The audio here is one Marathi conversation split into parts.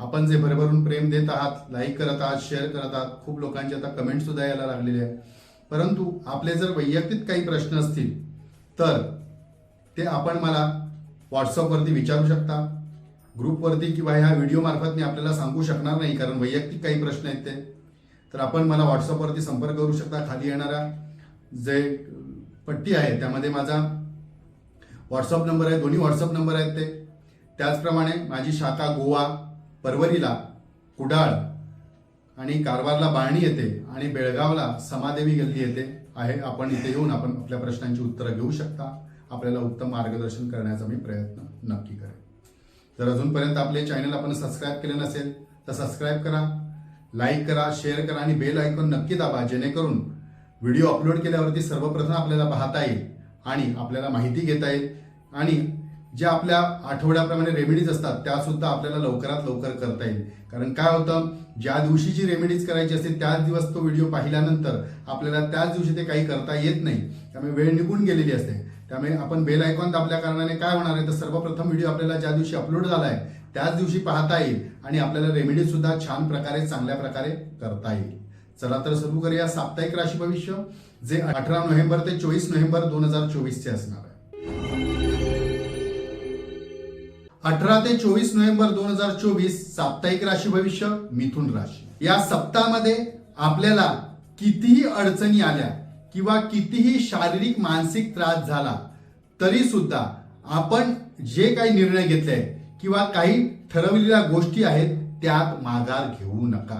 आपण जे भरभरून प्रेम देत आहात लाईक करत आहात शेअर करत आहात खूप लोकांचे आता कमेंट सुद्धा यायला लागलेले आहेत. परंतु आपले जर वैयक्तिक काही प्रश्न असतील तर ते आपण मला व्हॉट्सअपवरती विचारू शकता ग्रुपवरती किंवा ह्या व्हिडिओमार्फत मी आपल्याला सांगू शकणार नाही कारण वैयक्तिक काही प्रश्न आहेत ते. तर आपण मला व्हॉट्सअपवरती संपर्क करू शकता खाली येणारा जे पट्टी आहे त्यामध्ये माझा व्हॉट्सअप नंबर आहे दोन्ही व्हॉट्सअप नंबर आहेत ते. त्याचप्रमाणे माझी शाखा गोवा परवरीला कुडाळ आणि कारवारला बाळणी येते आणि बेळगावला समादेवी गल्ली येते आहे. आपण इथे येऊन आपण आपल्या प्रश्नांची उत्तरं घेऊ शकता. आपल्याला उत्तम मार्गदर्शन करण्याचा मी प्रयत्न नक्की करेन. जर अजूनपर्यंत आपले चॅनल आपण सबस्क्राईब केले नसेल तर सबस्क्राईब करा लाईक करा शेअर करा आणि बेल आयकॉन नक्की दाबा. जेणेकरून व्हिडिओ अपलोड केल्यावरती सर्वप्रथम आपल्याला पाहता येईल आणि आपल्याला माहिती घेता येईल आणि ज्या आपल्या आठवड्याप्रमाणे रेमेडीज असतात त्या सुद्धा आपल्याला लवकरात लवकर करता येईल. कारण काय होतं ज्या दिवशी जी रेमेडीज करायची असते त्याच दिवस तो व्हिडिओ पाहिल्यानंतर आपल्याला त्याच दिवशी ते काही करता येत नाही. त्यामुळे वेळ निघून गेलेली असते. त्यामुळे आपण बेल आयकॉन दाबल्या कारणाने काय होणार आहे तर सर्वप्रथम व्हिडिओ आपल्याला ज्या दिवशी अपलोड झाला आहे त्याच दिवशी पाहता येईल आणि आपल्याला रेमेडीज सुद्धा छान प्रकारे चांगल्या प्रकारे करता येईल. चला तर सुरू करूया साप्ताहिक राशी भविष्य जे अठरा नोव्हेंबर ते चोवीस नोव्हेंबर दोन हजार चोवीस चे असणार आहे. अठरा ते चोवीस नोव्हेंबर दोन हजार चोवीस साप्ताहिक राशी भविष्य मिथुन राशी. या सप्ताहामध्ये आपल्याला कितीही अडचणी आल्या किंवा कितीही शारीरिक मानसिक त्रास झाला तरी सुद्धा आपण जे काही निर्णय घेतले किंवा काही ठरवलेल्या गोष्टी आहेत त्यात माघार घेऊ नका.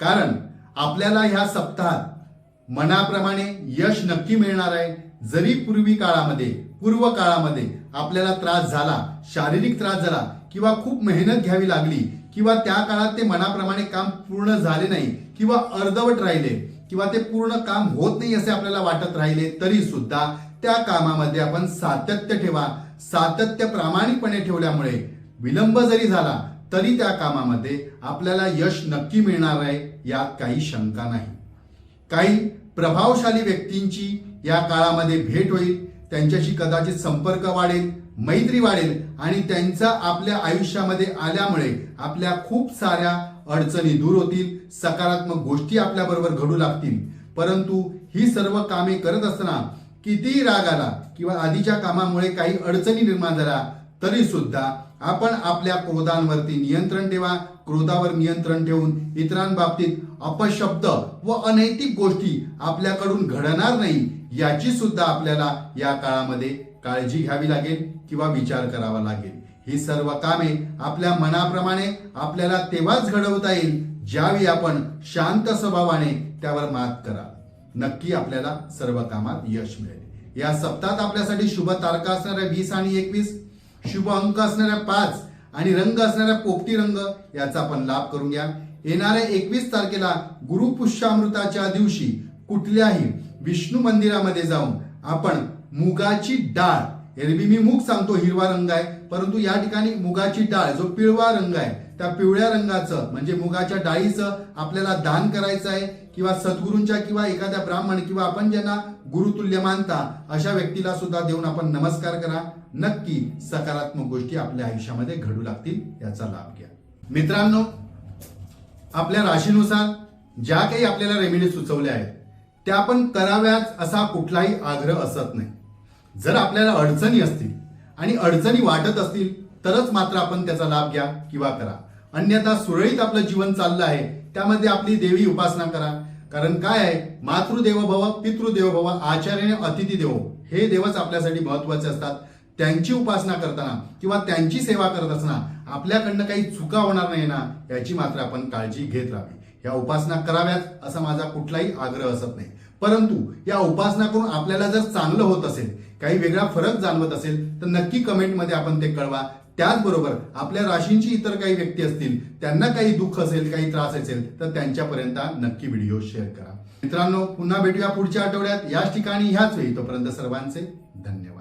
कारण आपल्याला ह्या सप्ताहात मनाप्रमाणे यश नक्की मिळणार आहे. जरी पूर्वी काळामध्ये पूर्व काळामध्ये आपल्याला त्रास झाला शारीरिक त्रास झाला किंवा खूप मेहनत घ्यावी लागली किंवा त्या काळात ते मनाप्रमाणे काम पूर्ण झाले नाही किंवा अर्धवट राहिले किंवा ते पूर्ण काम होत नाही असे आपल्याला वाटत राहिले तरी सुद्धा त्या कामामध्ये आपण सातत्य ठेवा. सातत्य प्रामाणिकपणे ठेवल्यामुळे विलंब जरी झाला तरी त्या कामामध्ये आपल्याला यश नक्की मिळणार आहे यात काही शंका नाही. काही प्रभावशाली व्यक्तींची या काळामध्ये भेट होईल त्यांच्याशी कदाचित संपर्क वाढेल मैत्री वाढेल आणि त्यांचा आपल्या आयुष्यामध्ये आल्यामुळे आपल्या खूप साऱ्या अडचणी दूर होतील सकारात्मक गोष्टी आपल्याबरोबर घडू लागतील. परंतु ही सर्व कामे करत असताना कितीही राग आला किंवा आधीच्या कामामुळे काही अडचणी निर्माण झाल्या तरी सुद्धा आपण आपल्या क्रोधांवरती नियंत्रण ठेवा. क्रोधावर नियंत्रण ठेवून इतरांबाबतीत अपशब्द व अनैतिक गोष्टी आपल्याकडून घडणार नाही याची सुद्धा आपल्याला या काळामध्ये काळजी घ्यावी लागेल किंवा विचार करावा लागेल. ही सर्व कामे आपल्या मनाप्रमाणे आपल्याला तेव्हाच घडवता येईल ज्यावेळी आपण शांत स्वभावाने त्यावर मात करा नक्की आपल्याला सर्व कामात यश मिळेल. या सप्ताहात आपल्यासाठी शुभ तारखा असणाऱ्या वीस आणि एकवीस शुभ अंक असणाऱ्या पाच आणि रंग असणाऱ्या पोपटी रंग याचा आपण लाभ करून घ्या. येणाऱ्या एकवीस तारखेला गुरुपुष्यामृताच्या दिवशी कुठल्याही विष्णू मंदिरामध्ये जाऊन आपण मुगाची डाळ एरवी मी मूग सांगतो हिरवा रंग आहे परंतु या ठिकाणी मुगाची डाळ जो पिवळा रंग आहे त्या पिवळ्या रंगाचं म्हणजे मुगाच्या डाळीचं आपल्याला दान करायचं आहे किंवा सद्गुरूंच्या किंवा एखाद्या ब्राह्मण किंवा आपण ज्यांना गुरुतुल्य मानता अशा व्यक्तीला सुद्धा देऊन आपण नमस्कार करा. नक्की सकारात्मक गोष्टी आपल्या आयुष्यामध्ये घडू लागतील याचा लाभ घ्या. मित्रांनो आपल्या राशीनुसार ज्या काही आपल्याला रेमेडी सुचवल्या आहेत त्या आपण कराव्याच असा कुठलाही आग्रह असत नाही. जर आपल्याला अडचणी असतील आणि अडचणी वाटत असतील तरच मात्र आपण त्याचा लाभ घ्या किंवा करा. अन्यथा सुरळीत आपलं जीवन चाललं आहे त्यामध्ये आपली देवी उपासना करा. कारण काय आहे मातृदेव भव पितृदेव भव आचार्य अतिथी देव हे देवच आपल्यासाठी महत्त्वाचे असतात. त्यांची उपासना करताना किंवा त्यांची सेवा करत असताना आपल्याकडनं काही चुका होणार नाही ना याची मात्र आपण काळजी घेत राहावी. या उपासना कराव्यात असा माझा कुठलाही आग्रह असत नाही. परंतु या उपासना करून आपल्याला जर चांगलं होत असेल काही वेगळा फरक जाणवत असेल तर नक्की कमेंटमध्ये आपण ते कळवा. त्याचबरोबर आपल्या राशींची इतर काही व्यक्ती असतील त्यांना काही दुःख असेल काही त्रास असेल तर त्यांच्यापर्यंत नक्की व्हिडिओ शेअर करा. मित्रांनो पुन्हा भेटूया पुढच्या आठवड्यात. याच ठिकाणी ह्याच वेळी तोपर्यंत सर्वांचे धन्यवाद.